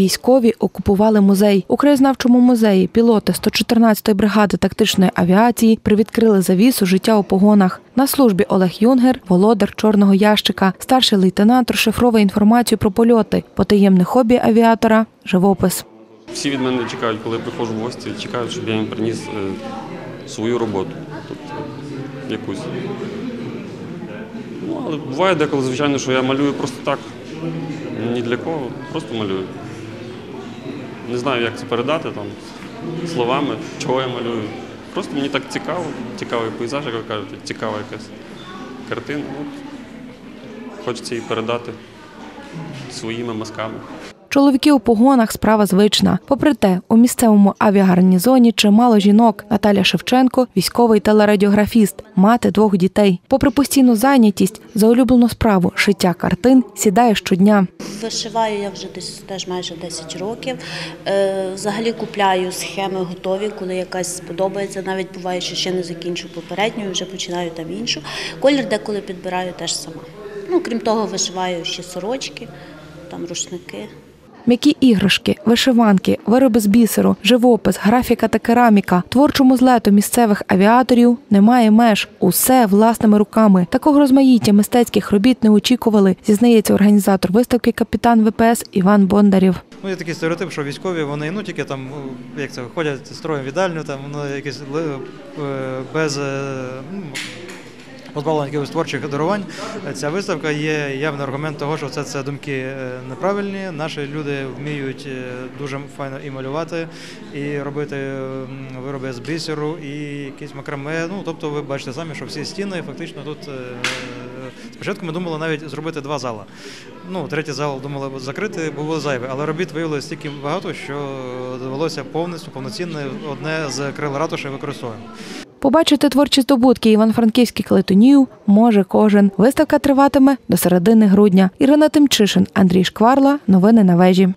Військові окупували музей. У краєзнавчому музеї пілоти 114-ї бригади тактичної авіації привідкрили завісу життя у погонах. На службі Олег Юнгер, володар чорного ящика, старший лейтенант розшифровує інформацію про польоти, потаємне хобі авіатора, живопис. Всі від мене чекають, коли я приходжу в гості, чекають, щоб я їм приніс е, свою роботу. Тобто якусь. Ну, але буває деколи, звичайно, що я малюю просто так. Ні для кого, просто малюю. Не знаю, як це передати там словами, чого я малюю. Просто мені так цікаво, цікавий пейзаж, як ви кажете, цікава якась картина. От. Хочеться її передати своїми мазками. Чоловіки у погонах справа звична. Попри те, у місцевому авіагарнізоні чимало жінок. Наталя Шевченко, військовий телерадіографіст, мати двох дітей. Попри постійну зайнятість, за улюблену справу шиття картин сідає щодня. Вишиваю я вже десь теж майже 10 років. Е, Взагалі купляю схеми готові, коли якась сподобається. Навіть буває, що ще не закінчу попередню, вже починаю там іншу. Колір деколи підбираю теж сама. Ну, крім того, вишиваю ще сорочки, там рушники. М'які іграшки, вишиванки, вироби з бісеру, живопис, графіка та кераміка. Творчому злету місцевих авіаторів немає меж. Усе власними руками. Такого розмаїття мистецьких робіт не очікували, зізнається організатор виставки капітан ВПС Іван Бондарів. Ну, є такий стереотип, що військові вони ну тільки там, ну, як це ходять строєм в їдальню, там ну, якісь е, без е, ну, позбавлення якихось творчих дарувань. Ця виставка є явний аргумент того, що це, це думки е, неправильні. Наші люди вміють е, дуже файно і малювати, і робити вироби з бісеру, і якісь макраме. Ну тобто, ви бачите самі, що всі стіни фактично тут. е, Спочатку ми думали навіть зробити два зали. Ну, третій зал думали закрити, бо було зайве, але робіт виявилося стільки багато, що довелося повністю повноцінне одне з крил ратуші використовуємо. Побачити творчі здобутки івано-франківських летунів може кожен. Виставка триватиме до середини грудня. Ірина Тимчишин, Андрій Шкварла. Новини на вежі.